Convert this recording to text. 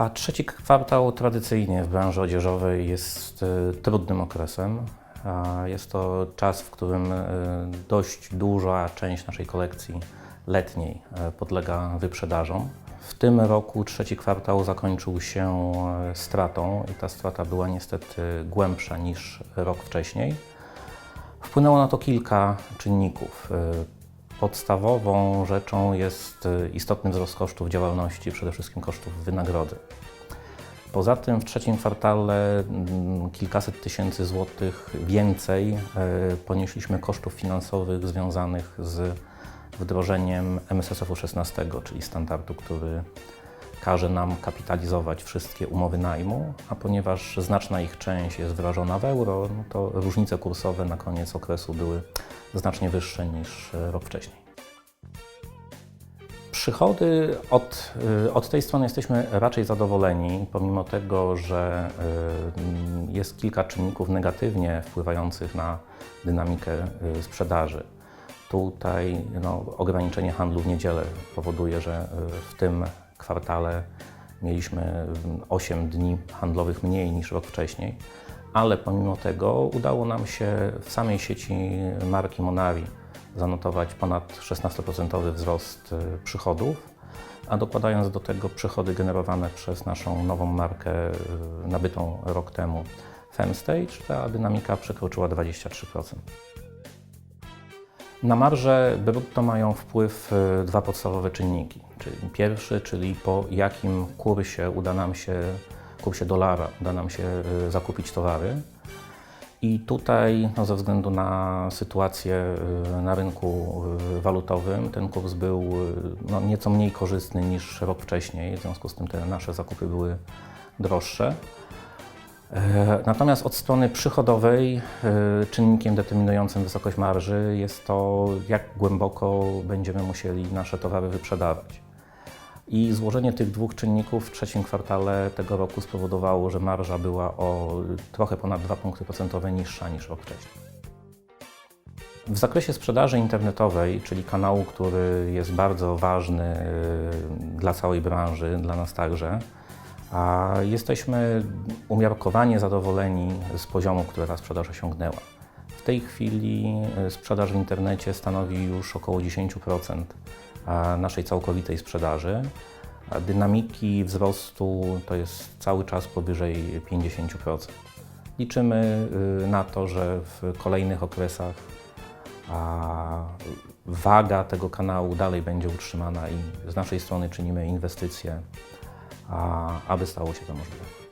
A trzeci kwartał tradycyjnie w branży odzieżowej jest e, trudnym okresem. Jest to czas, w którym e, dość duża część naszej kolekcji letniej e, podlega wyprzedażom. W tym roku trzeci kwartał zakończył się stratą i ta strata była niestety głębsza niż rok wcześniej. Wpłynęło na to kilka czynników. Podstawową rzeczą jest e, istotny wzrost kosztów działalności, przede wszystkim kosztów wynagrodzeń. Poza tym w trzecim kwartale mm, kilkaset tysięcy złotych więcej e, ponieśliśmy kosztów finansowych związanych z wdrożeniem MSSF-u 16, czyli standardu, który każe nam kapitalizować wszystkie umowy najmu, a ponieważ znaczna ich część jest wdrażana w euro, no to różnice kursowe na koniec okresu były znacznie wyższe niż e, rok wcześniej. Przychody od, y, od tej strony jesteśmy raczej zadowoleni, pomimo tego, że y, jest kilka czynników negatywnie wpływających na dynamikę sprzedaży. Tutaj no, ograniczenie handlu w niedzielę powoduje, że w tym kwartale mieliśmy 8 dni handlowych mniej niż rok wcześniej, ale pomimo tego udało nam się w samej sieci marki Monari zanotować ponad 16% wzrost y, przychodów, a dokładając do tego przychody generowane przez naszą nową markę y, nabytą rok temu Femstage, ta dynamika przekroczyła 23%. Na marżę brutto mają wpływ y, dwa podstawowe czynniki. Czyli pierwszy, czyli po jakim kursie uda nam się, kursie dolara uda nam się y, zakupić towary. I tutaj no, ze względu na sytuację y, na rynku walutowym ten kurs był no, nieco mniej korzystny niż rok wcześniej, w związku z tym te nasze zakupy były droższe. E, Natomiast od strony przychodowej e, czynnikiem determinującym wysokość marży jest to, jak głęboko będziemy musieli nasze towary wyprzedawać. I złożenie tych dwóch czynników w trzecim kwartale tego roku spowodowało, że marża była o trochę ponad 2 punkty procentowe niższa niż rok wcześniej. W zakresie sprzedaży internetowej, czyli kanału, który jest bardzo ważny y, dla całej branży, dla nas także, a jesteśmy umiarkowanie zadowoleni z poziomu, który ta sprzedaż osiągnęła. W tej chwili y, sprzedaż w internecie stanowi już około 10% a, naszej całkowitej sprzedaży. Dynamiki wzrostu to jest cały czas powyżej 50%. Liczymy y, na to, że w kolejnych okresach waga tego kanału dalej będzie utrzymana i z naszej strony czynimy inwestycje, aby stało się to możliwe.